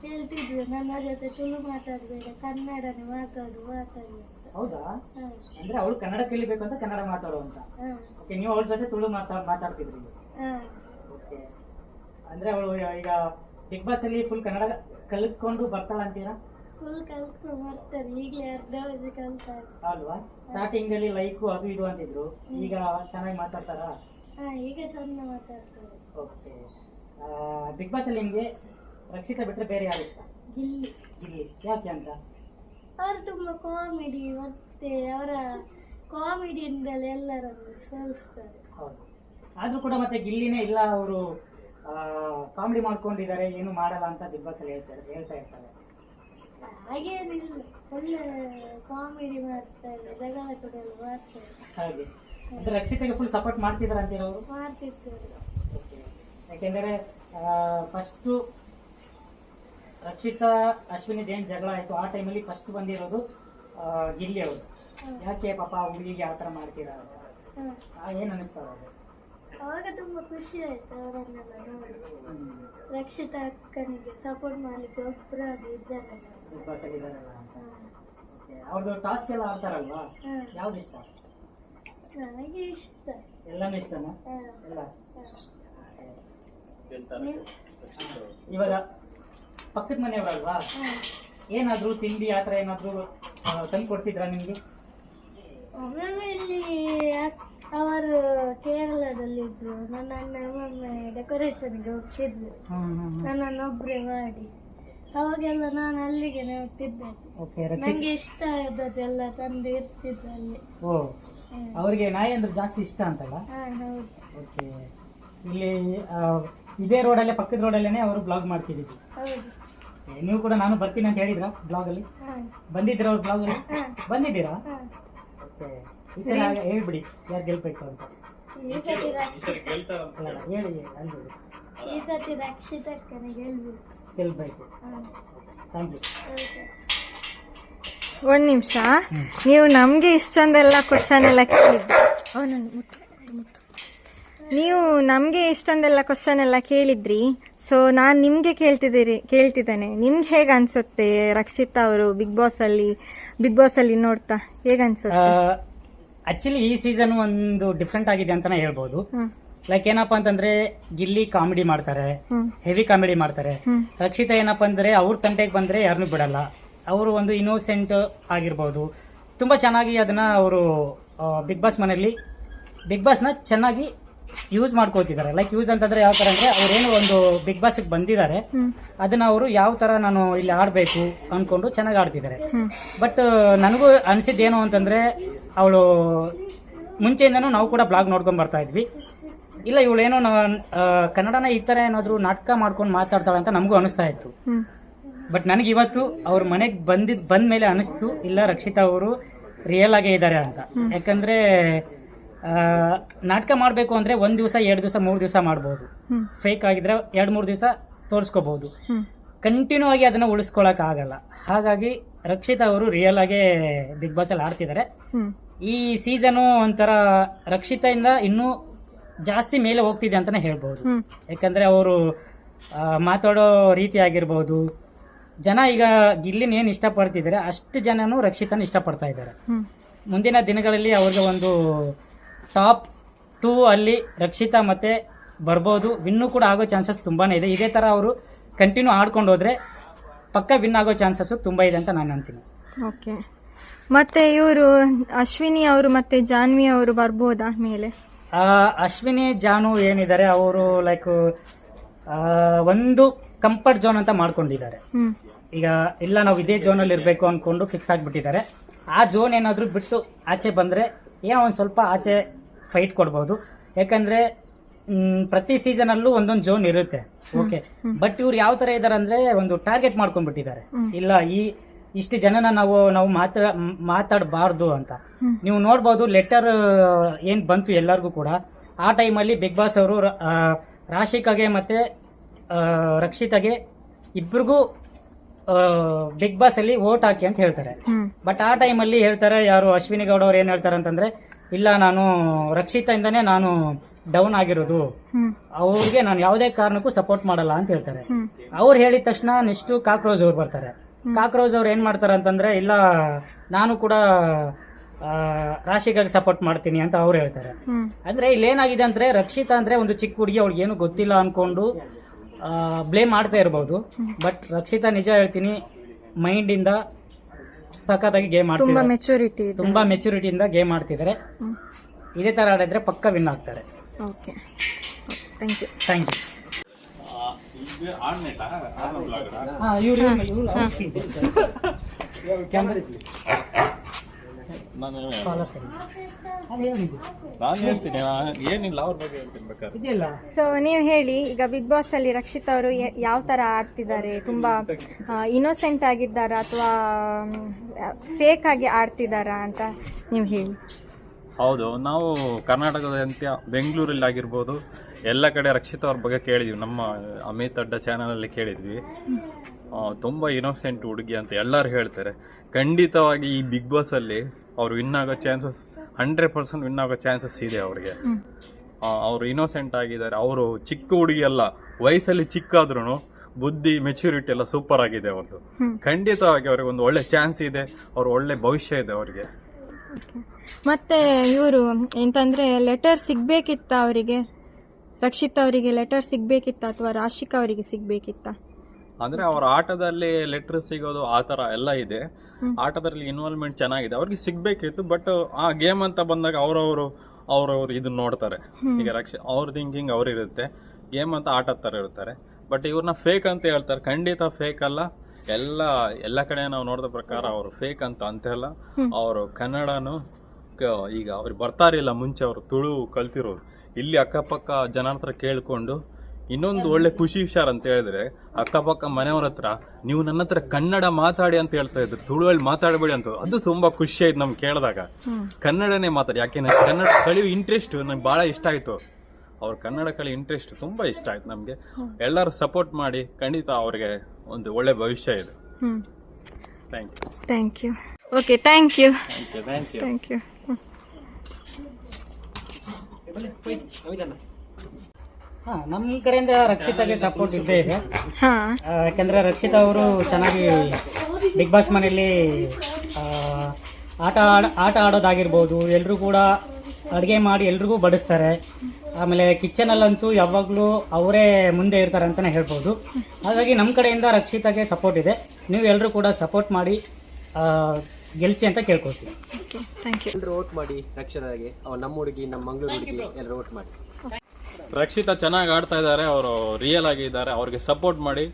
ಹೇಳ್ತಿದ್ರು ನನ್ನ ಜೊತೆ ತುಳು ಮಾತಾಡ್ಬೇಡ ಕನ್ನಡನೇ ಮಾತಾಡು ಮಾತಾಡು ಅಂತ. ಹೌದಾ? ಹ, ಅಂದ್ರೆ ಅವಳು ಕನ್ನಡ ಕಲಿಬೇಕು ಅಂತ ಕನ್ನಡ ಮಾತಾಡು ಅಂತ. ಹ, ಓಕೆ ನೀವು ಅವಳ ಜೊತೆ ತುಳು ಮಾತಾ ಮಾತಾಡ್ತಿದ್ರಿ ಹ. ಓಕೆ ಅಂದ್ರೆ ಅವಳು ಈಗ ಬಿಗ್ ಬಾಸ್ ಅಲ್ಲಿ ಫುಲ್ ಕನ್ನಡ ಕಲಿತ್ಕೊಂಡು ಬರ್ತಾಳ ಅಂತೀರಾ? ಫುಲ್ ಕಲ್ತ್ಕೊಂಡು ಬರ್ತಾರೆ ಈಗಲೇ ಅರ್ಧ ವರ್ಷ ಕಲ್ತಾರೆ ಅಲ್ವಾ? ಸ್ಟಾರ್ಟಿಂಗ್ ಅಲ್ಲಿ ಲೈಕು ಅದು ಇದು ಅಂತಿದ್ರು. ಈಗ ಚೆನ್ನಾಗಿ ಮಾತಾಡ್ತಾರಾ? ಹಾ ಈಗ ಚಂದ ಮಾತಾಡ್ತಾರೆ ಓಕೆ ಬಿಗ್ ಬಾಸ್ ಅಲ್ಲಿ ನಿಮ್ಗೆ ರಕ್ಷಿತಾ ಬಿಟ್ಟರೆ ಬೇರೆ ಯಾರು ಇಷ್ಟ? ಗಿಲ್ಲಿ ಗಿಲ್ಲಿ ಯಾಕೆ ಅಂತ? ಅವರು ತುಂಬ ಕಾಮಿಡಿ ಮತ್ತೆ ಅವರ ಕಾಮಿಡಿಯಿಂದಲೇ ಎಲ್ಲರನ್ನು ಸೋಲಿಸ್ತಾರೆ. ಹೌದು. ಆದರೂ ಕೂಡ ಮತ್ತೆ ಗಿಲ್ಲಿನೇ ಇಲ್ಲ ಅವರು ಕಾಮಿಡಿ ಮಾಡ್ಕೊಂಡಿದ್ದಾರೆ ಏನು ಮಾಡಲ್ಲ ಅಂತ ಬಿಗ್ ಬಾಸ್ ಅಲ್ಲಿ ಹೇಳ್ತಾರೆ ಹೇಳ್ತಾ ಇರ್ತಾರೆ. ಹಾಗೇನಿಲ್ಲ ಒಳ್ಳೆ ಕಾಮಿಡಿ ಮಾಡ್ತಾರೆ ಜಗಳ ಕೂಡ ಎಲ್ಲ ಮಾಡ್ತಾರೆ ಹಾಗೆ. ಅಂದ್ರೆ ರಕ್ಷಿತೆಗೆ ಫುಲ್ ಸಪೋರ್ಟ್ ಮಾಡ್ತಿದ್ದಾರೆ ಅಂತ ಅವರು? ಮಾಡ್ತಿರ್ತಾರೆ. ಯಾಕೆಂದರೆ ಫಸ್ಟು ರಕ್ಷಿತಾ ಅಶ್ವಿನಿ ಏನ್ ಜಗಳ ಆಯ್ತು. ಆ ಟೈಮಲ್ಲಿ ಫಸ್ಟ್ ಬಂದಿರೋದು ಗಿಲ್ಲಿ ಅವರು. ಯಾಕೆ ಪಾಪ ಹುಡುಗಿಗೆ ಆ ಥರ ಮಾಡ್ತೀರಾ ಏನ್ ಅನಿಸ್ತಾರ ಅವಾಗ ತುಂಬಾ ಖುಷಿ ಆಯ್ತು ಅವರನ್ನೆಲ್ಲ ನೋಡಿ. ರಕ್ಷಿತಾ ಅಕ್ಕನಿಗೆ ಸಪೋರ್ಟ್ ಮಾಡ್ಲಿಕ್ಕೆ ಒಬ್ಬರಾಗಿ ಇದ್ದಾರಲ್ಲ ಇದಾರಲ್ಲ ಅಂತ. ಅವ್ರದ್ದು ಟಾಸ್ಕ್ ಎಲ್ಲ ಆಡ್ತಾರಲ್ವಾ. ಯಾವ್ದು ಇಷ್ಟ? ನನಗೆ ಇಷ್ಟ. ಎಲ್ಲಾನು ಇಷ್ಟನಾ. ಎಲ್ಲ? ಇವಾಗ ಪಕ್ಕದ ಮನೆಯವರಲ್ವಾ. ಏನಾದ್ರು ತಿಂಡಿ ಆ ಥರ ಏನಾದ್ರು ತಂದು ಕೊಡ್ತಿದ್ರಾ ನಿಮ್ಗೆ? ಒಮ್ಮೊಮ್ಮೆ ಇಲ್ಲಿ ಇದ್ರು ಅವರು ಕೇರಳದಲ್ಲಿದ್ರು. ನನ್ನ ಅಣ್ಣ ಒಮ್ಮೊಮ್ಮೆ ಡೆಕೋರೇಷನ್ಗೆ ಹೋಗ್ತಿದ್ರು ನನ್ನನ್ನೊಬ್ಬರೇ ಮಾಡಿ. ಅವಾಗೆಲ್ಲ ನಾನು ಅಲ್ಲಿಗೆ ಹೋಗ್ತಿದ್ದೆ. ಓಕೆ ನಂಗೆ ಇಷ್ಟ ಆದದ್ದೆಲ್ಲ ತಂದು ಇರ್ತಿದ್ದೆ ಅಲ್ಲಿ. ಓ ಅವರಿಗೆ ನಾಯಿ ಅಂದ್ರೆ ಜಾಸ್ತಿ ಇಷ್ಟ ಅಂತಲ್ಲ? ಹಾ ಹೌದು. ಓಕೆ ಇಲ್ಲಿ ಇದೇ ರೋಡಲ್ಲೇ ಪಕ್ಕದ ರೋಡಲ್ಲೇನೆ ಅವರು ಬ್ಲಾಗ್ ಮಾಡ್ತಿದ್ದೀವಿ ಹೌದು. ನೀವು ಕೂಡ ನಾನು ಬರ್ತೀನಿ ಅಂತ ಹೇಳಿದ್ರ ಬ್ಲಾಗ್ ಅಲ್ಲಿ ಬಂದಿದ್ದೀರಾ ಅವ್ರ ಬ್ಲಾಗ್ ಅಲ್ಲಿ ಬಂದಿದ್ದೀರಾ? ಈ ಸಲ ಹೇಳ್ಬಿಡಿ ಯಾರು ಗೆಲ್ಬೇಕು ಅಂತ. ಹೇಳಿ. ಈ ಸತಿ ಗೆಲ್ಬೇಕು. Thank you. ಒಂದು ನಿಮಿಷ. ನೀವು ನಮಗೆ ಇಷ್ಟೊಂದೆಲ್ಲ ಕ್ವಶನ್ ಎಲ್ಲ ಕೇಳಿದ್ರಿ. ಅವನನ್ನು ಮುಟ್ಟು ಮುಟ್ಟು ನೀವು ನಮಗೆ ಇಷ್ಟೊಂದೆಲ್ಲ ಕ್ವಶನ್ ಎಲ್ಲ ಕೇಳಿದ್ರಿ. ಸೊ ನಾನು ನಿಮಗೆ ಕೇಳ್ತಿದ್ದೀರಿ ಕೇಳ್ತಿದ್ದೇನೆ. ನಿಮ್ಗೆ ಹೇಗೆ ಅನ್ಸುತ್ತೆ ರಕ್ಷಿತಾ ಅವರು ಬಿಗ್ ಬಾಸ್ ಅಲ್ಲಿ ಬಿಗ್ ಬಾಸ್ ಅಲ್ಲಿ ನೋಡ್ತಾ? ಹೇಗೆ ಅನ್ಸುತ್ತೆ? ಆಕ್ಚುಲಿ ಈ ಸೀಸನ್ ಒಂದು ಡಿಫ್ರೆಂಟ್ ಆಗಿದೆ ಅಂತಾನೆ ಹೇಳ್ಬೋದು. ಲೈಕ್ ಏನಪ್ಪಾ ಅಂತಂದ್ರೆ ಗಿಲ್ಲಿ ಕಾಮಿಡಿ ಮಾಡ್ತಾರೆ ಹೆವಿ ಕಾಮಿಡಿ ಮಾಡ್ತಾರೆ. ರಕ್ಷಿತಾ ಏನಪ್ಪಾ ಅಂದ್ರೆ ಅವ್ರ ತಂಟೆಗೆ ಬಂದ್ರೆ ಯಾರನ್ನೂ ಬಿಡಲ್ಲ. ಅವರು ಒಂದು ಇನ್ನೋಸೆಂಟ್ ಆಗಿರ್ಬೋದು. ತುಂಬಾ ಚೆನ್ನಾಗಿ ಅದನ್ನ ಅವರು ಬಿಗ್ ಬಾಸ್ ಮನೆಯಲ್ಲಿ ಬಿಗ್ ಬಾಸ್ನ ಚೆನ್ನಾಗಿ ಯೂಸ್ ಮಾಡ್ಕೋತಿದ್ದಾರೆ ಲೈಕ್ ಯೂಸ್ ಅಂತಂದ್ರೆ ಯಾವ ಥರ ಅಂದರೆ ಅವ್ರೇನು ಒಂದು ಬಿಗ್ ಬಾಸ್ ಬಂದಿದ್ದಾರೆ. ಅದನ್ನ ಅವರು ಯಾವ ತರ ನಾನು ಇಲ್ಲಿ ಆಡಬೇಕು ಅನ್ಕೊಂಡು ಚೆನ್ನಾಗಿ ಆಡ್ತಿದ್ದಾರೆ. ಬಟ್ ನನಗೂ ಅನಿಸಿದ್ದೇನು ಅಂತಂದ್ರೆ ಅವಳು ಮುಂಚೆಯಿಂದನೂ ನಾವು ಕೂಡ ಬ್ಲಾಗ್ ನೋಡ್ಕೊಂಡು ಬರ್ತಾ ಇದ್ವಿ. ಇಲ್ಲ ಇವಳೇನೋ ಕನ್ನಡನ ಈ ತರ ಏನಾದ್ರು ನಾಟಕ ಮಾಡ್ಕೊಂಡು ಮಾತಾಡ್ತಾಳೆ ಅಂತ ನಮಗೂ ಅನಿಸ್ತಾ ಇತ್ತು. ಬಟ್ ನನಗೆ ಇವತ್ತು ಅವ್ರ ಮನೆಗೆ ಬಂದಿದ್ ಬಂದ ಮೇಲೆ ಅನಿಸ್ತು ಇಲ್ಲ ರಕ್ಷಿತಾ ಅವರು ರಿಯಲ್ ಆಗೇ ಇದ್ದಾರೆ ಅಂತ. ಯಾಕಂದ್ರೆ ನಾಟಕ ಮಾಡಬೇಕು ಅಂದರೆ ಒಂದು ದಿವಸ ಎರಡು ದಿವಸ ಮೂರು ದಿವಸ ಮಾಡ್ಬೋದು. ಫೇಕ್ ಆಗಿದ್ರೆ ಎರಡು ಮೂರು ದಿವಸ ತೋರಿಸ್ಕೋಬಹುದು ಕಂಟಿನ್ಯೂ ಆಗಿ ಅದನ್ನ ಉಳಿಸ್ಕೊಳಕ್ ಆಗಲ್ಲ. ಹಾಗಾಗಿ ರಕ್ಷಿತಾ ಅವರು ರಿಯಲ್ ಆಗಿ ಬಿಗ್ ಬಾಸ್ ಅಲ್ಲಿ ಆಡ್ತಿದ್ದಾರೆ ಈ ಸೀಸನು ಒಂಥರ ರಕ್ಷಿತೆಯಿಂದ ಇನ್ನೂ ಜಾಸ್ತಿ ಮೇಲೆ ಹೋಗ್ತಿದೆ ಅಂತಾನೆ ಹೇಳ್ಬೋದು. ಯಾಕಂದ್ರೆ ಅವರು ಮಾತಾಡೋ ರೀತಿ ಆಗಿರ್ಬೋದು. ಜನ ಈಗ ಗಿಲ್ಲಿನ ಏನು ಇಷ್ಟಪಡ್ತಿದ್ದಾರೆ ಅಷ್ಟು ಜನನು ರಕ್ಷಿತನ ಇಷ್ಟಪಡ್ತಾ ಇದ್ದಾರೆ ಮುಂದಿನ ದಿನಗಳಲ್ಲಿ ಅವ್ರಿಗೆ ಒಂದು ಟಾಪ್ ಟೂ ಅಲ್ಲಿ ರಕ್ಷಿತಾ ಮತ್ತೆ ಬರ್ಬೋದು. ವಿನ್ನು ಕೂಡ ಆಗೋ ಚಾನ್ಸಸ್ ತುಂಬಾ ಇದೆ. ಇದೇ ಥರ ಅವರು ಕಂಟಿನ್ಯೂ ಆಡ್ಕೊಂಡು ಹೋದರೆ ಪಕ್ಕ ವಿನ್ ಆಗೋ ಚಾನ್ಸಸ್ ತುಂಬ ಇದೆ ಅಂತ ನಾನು ಅಂತೀನಿ. ಓಕೆ ಮತ್ತೆ ಇವರು ಅಶ್ವಿನಿ ಅವರು ಮತ್ತೆ ಜಾನ್ವಿ ಅವರು ಬರ್ಬೋದಾ ಮೇಲೆ? ಅಶ್ವಿನಿ ಜಾನು ಏನಿದ್ದಾರೆ ಅವರು ಲೈಕ್ ಒಂದು ಕಂಫರ್ಟ್ ಝೋನ್ ಅಂತ ಮಾಡ್ಕೊಂಡಿದ್ದಾರೆ. ಈಗ ಇಲ್ಲ ನಾವು ಇದೇ ಝೋನಲ್ಲಿ ಇರಬೇಕು ಅಂದ್ಕೊಂಡು ಫಿಕ್ಸ್ ಆಗಿಬಿಟ್ಟಿದ್ದಾರೆ. ಆ ಝೋನ್ ಏನಾದರೂ ಬಿಟ್ಟು ಆಚೆ ಬಂದರೆ ಏನೋ ಒಂದು ಸ್ವಲ್ಪ ಆಚೆ ಫೈಟ್ ಕೊಡ್ಬೋದು. ಯಾಕಂದ್ರೆ ಪ್ರತಿ ಸೀಸನಲ್ಲೂ ಒಂದೊಂದು ಝೋನ್ ಇರುತ್ತೆ. ಓಕೆ ಬಟ್ ಇವ್ರು ಯಾವ ತರ ಇದ್ದಾರೆ ಅಂದ್ರೆ ಒಂದು ಟಾರ್ಗೆಟ್ ಮಾಡ್ಕೊಂಡ್ಬಿಟ್ಟಿದ್ದಾರೆ. ಇಲ್ಲ ಈ ಇಷ್ಟು ಜನನ ನಾವು ನಾವು ಮಾತಾ ಮಾತಾಡಬಾರ್ದು ಅಂತ. ನೀವು ನೋಡ್ಬೋದು ಲೆಟರ್ ಏನು ಬಂತು ಎಲ್ಲರಿಗೂ ಕೂಡ. ಆ ಟೈಮಲ್ಲಿ ಬಿಗ್ ಬಾಸ್ ಅವರು ರಾಶಿಕಾಗೆ ಮತ್ತೆ ರಕ್ಷಿತಾಗೆ ಇಬ್ರಿಗೂ ಬಿಗ್ ಬಾಸ್ ಅಲ್ಲಿ ವೋಟ್ ಹಾಕಿ ಅಂತ ಹೇಳ್ತಾರೆ. ಬಟ್ ಆ ಟೈಮಲ್ಲಿ ಹೇಳ್ತಾರೆ ಯಾರು ಅಶ್ವಿನಿ ಗೌಡ ಅವ್ರು ಏನ್ ಹೇಳ್ತಾರೆ ಅಂತಂದ್ರೆ ಇಲ್ಲ ನಾನು ರಕ್ಷಿತಾಯಿಂದನೇ ನಾನು ಡೌನ್ ಆಗಿರೋದು. ಅವ್ರಿಗೆ ನಾನು ಯಾವುದೇ ಕಾರಣಕ್ಕೂ ಸಪೋರ್ಟ್ ಮಾಡಲ್ಲ ಅಂತ ಹೇಳ್ತಾರೆ. ಅವ್ರು ಹೇಳಿದ ತಕ್ಷಣ ನೆಕ್ಸ್ಟ್ ಕಾಕ್ರೋಜ್ ಅವ್ರು ಬರ್ತಾರೆ. ಕಾಕ್ರೋಜ್ ಅವ್ರು ಏನ್ ಮಾಡ್ತಾರೆ ಅಂತಂದ್ರೆ ಇಲ್ಲ ನಾನು ಕೂಡ ರಾಶಿಗಾಗಿ ಸಪೋರ್ಟ್ ಮಾಡ್ತೀನಿ ಅಂತ ಅವ್ರು ಹೇಳ್ತಾರೆ. ಅಂದ್ರೆ ಇಲ್ಲಿ ಏನಾಗಿದೆ ಅಂದ್ರೆ ರಕ್ಷಿತಾ ಅಂದ್ರೆ ಒಂದು ಚಿಕ್ಕ ಹುಡುಗಿ ಅವ್ಳಿಗೆ ಏನು ಗೊತ್ತಿಲ್ಲ ಅನ್ಕೊಂಡು ಬ್ಲೇಮ್ ಮಾಡ್ತಾ ಇರ್ಬೋದು. ಬಟ್ ರಕ್ಷಿತಾ ನಿಜ ಹೇಳ್ತೀನಿ ಮೈಂಡ್ ಇಂದ ಸಖತ್ತಾಗಿ ಗೇಮ್ ತುಂಬಾ ಆಡ್ತಿದ್ದಾರೆ ಮೆಚುರಿಟಿ ಇದೆ. ತುಂಬಾ ಮೆಚುರಿಟಿಯಿಂದ ಗೇಮ್ ಆಡ್ತಿದ್ದಾರೆ. ಇದೇ ತರ ಆಡಿದ್ರೆ ಪಕ್ಕ ವಿನ್ ಆಗ್ತಾರೆ. Okay thank you thank you ಹಾ ಇವ್ರು ನಾನು ಅದು ನಾನು ಹೇಳ್ತೀನಿ ನಾ- ಬಗ್ಗೆ ಹೇಳ್ತೀನಿ ಬೇಕಾದ್ರೆ. ಇದೆಯಲ್ಲ? ಸೊ ನೀವು ಹೇಳಿ ಈಗ ಬಿಗ್ ಬಾಸ್ ಅಲ್ಲಿ ರಕ್ಷಿತ್ ಅವರು ಯಾವ ತರ ಆಡ್ತಿದ್ದಾರೆ? ತುಂಬಾ ಇನ್ನೋಸೆಂಟ್ ಆಗಿದ್ದಾರಾ ಅಥವಾ ಫೇಕ್ ಆಗಿ ಆಡ್ತಿದ್ದಾರಾ ಅಂತ ನೀವು ಹೇಳಿ. ಹೌದು ನಾವು ಕರ್ನಾಟಕದಂತ್ಯ ಬೆಂಗಳೂರಲ್ಲಿ ಆಗಿರ್ಬೋದು ಎಲ್ಲ ಕಡೆ ರಕ್ಷಿತ್ ಅವ್ರ ಬಗ್ಗೆ ಕೇಳಿದ್ವಿ. ನಮ್ಮ ಅಮಿತ್ ಅಡ್ಡ ಚಾನಲಲ್ಲಿ ಕೇಳಿದ್ವಿ. ತುಂಬ ಇನೋಸೆಂಟ್ ಹುಡುಗಿ ಅಂತ ಎಲ್ಲರೂ ಹೇಳ್ತಾರೆ. ಖಂಡಿತವಾಗಿ ಈ ಬಿಗ್ ಬಾಸ್ ಅಲ್ಲಿ ಅವ್ರು ವಿನ್ ಆಗೋ ಚಾನ್ಸಸ್ ಹಂಡ್ರೆಡ್ ಪರ್ಸೆಂಟ್ ವಿನ್ ಆಗೋ ಚಾನ್ಸಸ್ ಇದೆ ಅವ್ರಿಗೆ. ಅವರು ಇನೋಸೆಂಟ್ ಆಗಿದ್ದಾರೆ. ಅವರು ಚಿಕ್ಕ ಹುಡುಗಿ ಅಲ್ಲ ವಯಸ್ಸಲ್ಲಿ ಚಿಕ್ಕಾದ್ರೂ ಬುದ್ಧಿ ಮೆಚುರಿಟಿ ಎಲ್ಲ ಸೂಪರ್ ಆಗಿದೆ ಅವ್ರದ್ದು ಖಂಡಿತವಾಗಿ ಅವ್ರಿಗೆ ಒಂದು ಒಳ್ಳೆ ಚಾನ್ಸ್ ಇದೆ ಅವ್ರ ಒಳ್ಳೆ ಭವಿಷ್ಯ ಇದೆ ಅವರಿಗೆ. ಮತ್ತೆ ಇವರು ಎಂತಂದ್ರೆ ಲೆಟರ್ ಸಿಗ್ಬೇಕಿತ್ತ ಅವರಿಗೆ? ರಕ್ಷಿತ್ ಅವರಿಗೆ ಲೆಟರ್ ಸಿಗ್ಬೇಕಿತ್ತ ಅಥವಾ ರಾಶಿಕಾ ಅವರಿಗೆ ಸಿಗ್ಬೇಕಿತ್ತ? ಅಂದ್ರೆ ಅವ್ರ ಆಟದಲ್ಲಿ ಲೆಟರ್ ಸಿಗೋದು ಆ ತರ ಎಲ್ಲ ಇದೆ. ಆಟದಲ್ಲಿ ಇನ್ವಾಲ್ವ್ಮೆಂಟ್ ಚೆನ್ನಾಗಿದೆ. ಅವ್ರಿಗೆ ಸಿಗ್ಬೇಕಿತ್ತು ಬಟ್ ಆ ಗೇಮ್ ಅಂತ ಬಂದಾಗ ಅವರವರು ಅವ್ರವ್ರು ಇದನ್ನ ನೋಡ್ತಾರೆ. ಈಗ ರಕ್ಷ ಅವ್ರ ಥಿಂಕಿಂಗ್ ಅವ್ರಿರುತ್ತೆ ಗೇಮ್ ಅಂತ ಆಟ ತರ ಇರ್ತಾರೆ. ಬಟ್ ಇವ್ರನ್ನ ಫೇಕ್ ಅಂತ ಹೇಳ್ತಾರೆ. ಖಂಡಿತ ಫೇಕ್ ಅಲ್ಲ. ಎಲ್ಲ ಎಲ್ಲ ಕಡೆ ನಾವು ನೋಡಿದ ಪ್ರಕಾರ ಅವರು ಫೇಕ್ ಅಂತ ಅಂತೆಲ್ಲ. ಅವರು ಕನ್ನಡನು ಕ- ಈಗ ಅವ್ರಿಗೆ ಬರ್ತಾರಿಲ್ಲ ಮುಂಚೆ ಅವರು ತುಳು ಕಲ್ತಿರೋರು. ಇಲ್ಲಿ ಅಕ್ಕಪಕ್ಕ ಜನ ಹತ್ರ ಕೇಳ್ಕೊಂಡು ಇನ್ನೊಂದು ಒಳ್ಳೆ ಖುಷಿ ವಿಚಾರ ಅಂತ ಹೇಳಿದ್ರೆ ಅಕ್ಕಪಕ್ಕ ಮನೆಯವ್ರ ಹತ್ರ ನೀವು ನನ್ನ ಹತ್ರ ಕನ್ನಡ ಮಾತಾಡಿ ಅಂತ ಹೇಳ್ತಾ ಇದ್ರು ತುಳುವಲ್ಲಿ ಮಾತಾಡಬೇಡಿ ಅಂತ. ಅದು ತುಂಬಾ ಖುಷಿ ಆಯ್ತು ನಮ್ಗೆ ಕೇಳಿದಾಗ. ಕನ್ನಡನೇ ಮಾತಾಡಿ ಯಾಕೆ ಕನ್ನಡ ಕಲಿಯೋ ಇಂಟ್ರೆಸ್ಟ್ ನಂಗೆ ಬಹಳ ಇಷ್ಟ ಆಯ್ತು. ಅವ್ರ ಕನ್ನಡ ಕಲಿ ಇಂಟ್ರೆಸ್ಟ್ ತುಂಬಾ ಇಷ್ಟ ಆಯ್ತು ನಮ್ಗೆ. ಎಲ್ಲರೂ ಸಪೋರ್ಟ್ ಮಾಡಿ ಖಂಡಿತ ಅವ್ರಿಗೆ ಒಂದು ಒಳ್ಳೆ ಭವಿಷ್ಯ ಇದೆ. Thank you thank you okay thank you thank you thank you thank you ಹಾ ನಮ್ಮ ಕಡೆಯಿಂದ ರಕ್ಷಿತಾಗೆ ಸಪೋರ್ಟ್ ಇದ್ದೇ ಇದೆ. ಹಾ. ಆ, ಯಾಕಂದ್ರೆ ರಕ್ಷಿತಾ ಅವರು ಚೆನ್ನಾಗಿ ಬಿಗ್ ಬಾಸ್ ಮನೆಯಲ್ಲಿ ಆ, ಆಟ ಆಡ ಆಟ ಆಡೋದಾಗಿರ್ಬೋದು ಎಲ್ಲರೂ ಕೂಡ ಅಡುಗೆ ಮಾಡಿ ಎಲ್ರಿಗೂ ಬಡಿಸ್ತಾರೆ. ಆಮೇಲೆ ಕಿಚನಲ್ಲಂತೂ ಯಾವಾಗಲೂ ಅವರೇ ಮುಂದೆ ಇರ್ತಾರೆ ಅಂತಲೇ ಹೇಳ್ಬೋದು. ಹಾಗಾಗಿ ನಮ್ಮ ಕಡೆಯಿಂದ ರಕ್ಷಿತಾಗೆ ಸಪೋರ್ಟ್ ಇದೆ. ನೀವು ಎಲ್ಲರೂ ಕೂಡ ಸಪೋರ್ಟ್ ಮಾಡಿ ಆ, ಗೆಲ್ಸಿ ಅಂತ ಕೇಳ್ಕೊಳ್ತೀವಿ. ಓಕೆ ಥ್ಯಾಂಕ್ ಯು ಎಲ್ಲರೂ ಓಟ್ ಮಾಡಿ ರಕ್ಷಿತಾಗೆ ಅವ್ರು ನಮ್ಮ ಹುಡುಗಿ ನಮ್ಮ ಮಂಗಳೂರು ಹುಡುಗಿ ಎಲ್ಲರೂ ಓಟ್ ಮಾಡಿ. ರಕ್ಷಿತಾ ಚೆನ್ನಾಗಿ ಆಡ್ತಾ ಇದ್ದಾರೆ ಅವರು ರಿಯಲ್ ಆಗಿದ್ದಾರೆ ಅವ್ರಿಗೆ ಸಪೋರ್ಟ್ ಮಾಡಿ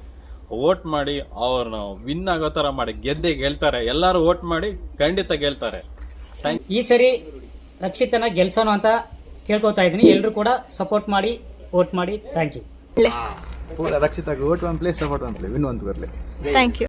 ವೋಟ್ ಮಾಡಿ ಅವ್ರನ್ನ ವಿನ್ ಆಗೋ ಥರ ಮಾಡಿ ಗೆದ್ದೆ ಗೆಲ್ತಾರೆ. ಎಲ್ಲರೂ ವೋಟ್ ಮಾಡಿ ಖಂಡಿತ ಗೆಲ್ತಾರೆ. ಈ ಸರಿ ರಕ್ಷಿತನ ಗೆಲ್ಸೋಣ ಅಂತ ಕೇಳ್ಕೊತಾ ಇದ್ದೀನಿ. ಎಲ್ಲರೂ ಕೂಡ ಸಪೋರ್ಟ್ ಮಾಡಿ ವೋಟ್ ಮಾಡಿ. ಥ್ಯಾಂಕ್ ಯು ಪೂರ ರಕ್ಷಿತಾಗ vote one place support one play win ಒಂದು ಬರಲಿ ಥ್ಯಾಂಕ್ ಯು